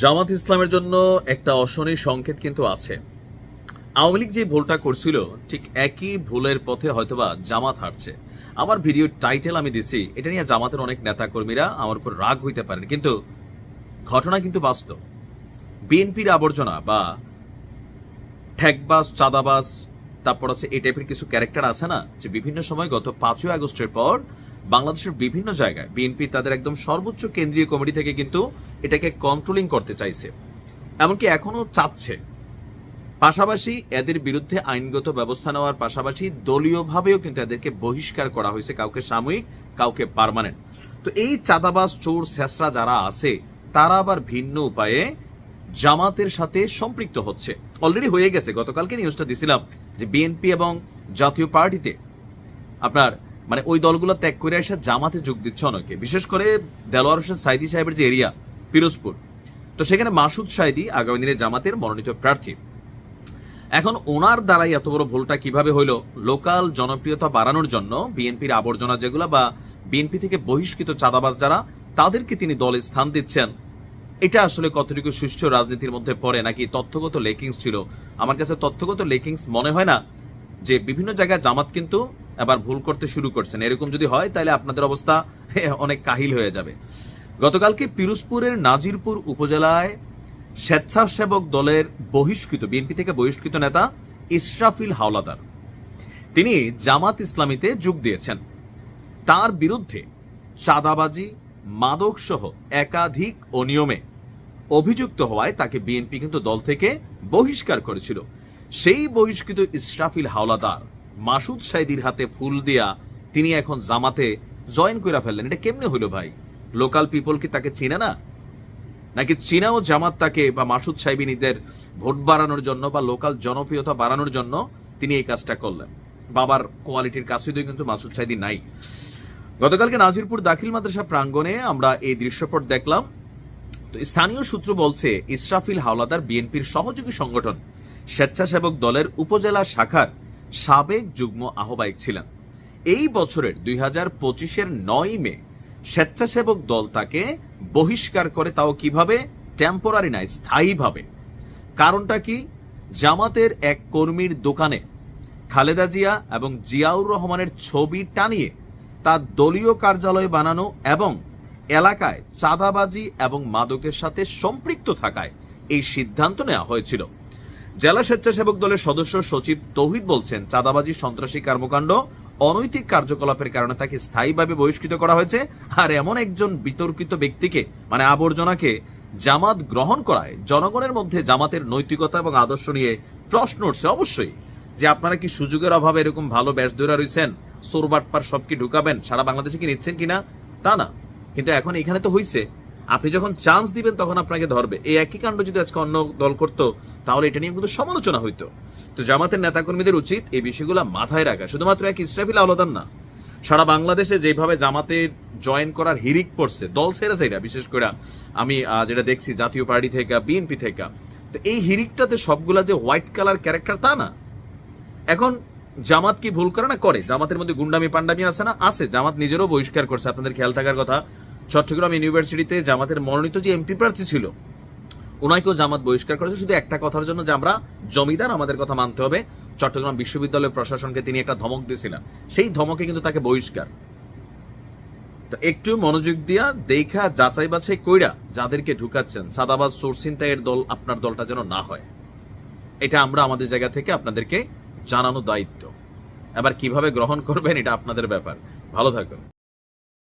জামাত ইসলামের জন্য একটা অশনি সংকেত কিন্তু আছে। আওয়ামী লীগ যে ভুলটা করছিল, ঠিক একই ভুলের পথে হয়তোবা জামাত হারছে। আমার ভিডিও টাইটেল আমি দিছি, এটা নিয়ে জামাতের অনেক নেতাকর্মীরা আমার উপর রাগ হইতে পারেন, কিন্তু ঘটনা কিন্তু বাস্তব। বিএনপির আবর্জনা বা ঠেকবাস, চাঁদাবাস, তারপর আছে এই টাইপের কিছু ক্যারেক্টার আছে না, যে বিভিন্ন সময় গত পাঁচই আগস্টের পর বাংলাদেশের বিভিন্ন জায়গায় বিএনপি তাদের একদম সর্বোচ্চ কেন্দ্রীয় কমিটি থেকে কিন্তু এটাকে কন্ট্রোলিং করতে চাইছে। এমনকি এখনও চাচ্ছে। পাশাপাশি এদের বিরুদ্ধে আইনগত ব্যবস্থা নেওয়ার পাশাপাশি দলীয়ভাবেও কিন্তু এদেরকে বহিষ্কার করা হয়েছে, কাউকে সাময়িক, কাউকে পারমানেন্ট তো এই চাঁদাবাজ, চোর, শেষরা যারা আছে, তারা আবার ভিন্ন উপায়ে জামাতের সাথে সম্পৃক্ত হচ্ছে। অলরেডি হয়ে গেছে, গতকালকে নিউজটা দিছিলাম যে বিএনপি এবং জাতীয় পার্টিতে আপনার মানে ওই দলগুলো ত্যাগ করে এসে জামাতে যোগ দিচ্ছে অনেকে। বিশেষ করে দেলোয়ার হোসেন সাইদি সাহেবের যে এরিয়া পিরোজপুর। তো সেখানে মাসুদ সাইদি আগামী দিনে জামাতের মনোনীত প্রার্থী। এখন ওনার দ্বারাই এত বড় ভুলটা কীভাবে হইল? লোকাল জনপ্রিয়তা বাড়ানোর জন্য বিএনপির আবর্জনা যেগুলো বা বিএনপি থেকে বহিষ্কৃত চাঁদাবাজ যারা, তাদেরকে তিনি দলে স্থান দিচ্ছেন। এটা আসলে কতটুকু সুষ্ঠু রাজনীতির মধ্যে পড়ে নাকি তথ্যগত লেকিংস ছিল? আমার কাছে তথ্যগত লেকিংস মনে হয় না যে বিভিন্ন জায়গায় জামাত কিন্তু এবার ভুল করতে শুরু করছেন। এরকম যদি হয়, তাহলে আপনাদের অবস্থা অনেক কাহিল হয়ে যাবে। গতকালকে পিরোজপুরের নাজিরপুর উপজেলায় স্বেচ্ছাসেবক দলের বহিষ্কৃত, বিএনপি থেকে বহিষ্কৃত নেতা ইসরাফিল হাওলাদার। তিনি জামাত ইসলামীতে যোগ দিয়েছেন। তার বিরুদ্ধে চাঁদাবাজি মাদক সহ একাধিক অনিয়মে অভিযুক্ত হওয়ায় তাকে বিএনপি কিন্তু দল থেকে বহিষ্কার করেছিল। সেই বহিষ্কৃত ইসরাফিল হাওলাদার মাসুদ সাইদির হাতে ফুল দিয়া তিনি এখন জামাতে জয়েন করে ফেললেন। এটা কেমনে হইল ভাই? লোকাল পিপল কি তাকে চিনে না? নাকি চীনা ও জামাত তাকে বা মাসুদ সাহেবিনীদের ভোট বাড়ানোর জন্য বা লোকাল জনপ্রিয়তা বাড়ানোর জন্য তিনি এই কাজটা করলেন? বাবার কোয়ালিটির কাছে কিন্তু মাসুদ সাহেদি নাই। গতকালকে নাজিরপুর দাখিল মাদ্রাসা প্রাঙ্গণে আমরা এই দৃশ্যপট দেখলাম। তো স্থানীয় সূত্র বলছে, ইসরাফিল হাওলাদার বিএনপির সহযোগী সংগঠন স্বেচ্ছাসেবক দলের উপজেলা শাখার সাবেক যুগ্ম আহ্বায়ক ছিলেন। এই বছরের দুই হাজার পঁচিশের নয় মে স্বেচ্ছাসেবক দল তাকে বহিষ্কার করে তাও কীভাবে? টেম্পোরারি নাই স্থায়ীভাবে। কারণটা কি? জামাতের এক কর্মীর দোকানে খালেদা জিয়া এবং জিয়াউর রহমানের ছবি টানিয়ে তার দলীয় কার্যালয় বানানো এবং এলাকায় চাঁদাবাজি এবং মাদকের সাথে সম্পৃক্ত থাকায় এই সিদ্ধান্ত নেওয়া হয়েছিল। জেলা স্বেচ্ছাসেবক দলের সদস্য সচিব তৌহিদ বলছেন, চাঁদাবাজি, সন্ত্রাসী, কর্মকাণ্ড অনৈতিক কার্যকলাপের কারণে তাকে স্থায়ীভাবে বহিষ্কৃত করা হয়েছে, আর এমন একজন বিতর্কিত ব্যক্তিকে মানে আবর্জনাকে, জামাত গ্রহণ করায়। জনগণের মধ্যে জামাতের নৈতিকতা এবং আদর্শ নিয়ে প্রশ্ন উঠছে অবশ্যই, যে আপনারা কি সুযোগের অভাবে এরকম ভালো ব্যাস ধরে রয়েছেন সোরবাটপার সব কি ঢুকাবেন? সারা বাংলাদেশে কি নিচ্ছেন কিনা? তা না। কিন্তু এখন এখানে তো হইছে। আপনি যখন চান্স দিবেন তখন আপনাকে ধরবে। এই একই কাণ্ড যদি আজকে অন্য দল করতো, তাহলে এটা নিয়ে কিন্তু সমালোচনা হইতো। তো জামাতের নেতাকর্মীদের উচিত এই বিষয়গুলো মাথায় রাখা। শুধুমাত্র এক ইসরাফিল আলোদান না, সারা বাংলাদেশে যেভাবে জামাতে জয়েন করার হিরিক পড়ছে, দল ছেড়েছে এটা বিশেষ করে আমি যেটা দেখছি জাতীয় পার্টি থেকে বিএনপি থেকে, তো এই হিরিকটাতে সবগুলা যে হোয়াইট কালার ক্যারেক্টার তা না। এখন জামাত কি ভুল করে না করে? জামাতের মধ্যে গুন্ডামি পান্ডামি আছে না? আছে, জামাত নিজেরও বহিষ্কার করছে। আপনাদের খেয়াল থাকার কথা চট্টগ্রাম ইউনিভার্সিটিতে জামাতের মনোনীত যে এমপি প্রার্থী ছিল ওনাকেও জামাত বহিষ্কার করেছে। শুধু একটা কথার জন্য যে আমরা জমিদার, আমাদের কথা মানতে হবে। চট্টগ্রাম বিশ্ববিদ্যালয় প্রশাসনকে তিনি একটা ধমক দিয়েছিলেন। সেই ধমকে কিন্তু তাকে বহিষ্কার। তো একটু মনোযোগ দিয়া দেখা, যাচাই বাছাই কইরা যাদেরকে ঢুকাচ্ছেন, সাদাবাজ সোর্সিনতাইয়ের দল, আপনার দলটা যেন না হয়। এটা আমরা আমাদের জায়গা থেকে আপনাদেরকে জানানো দায়িত্ব। এবার কীভাবে গ্রহণ করবেন, এটা আপনাদের ব্যাপার। ভালো থাকুন।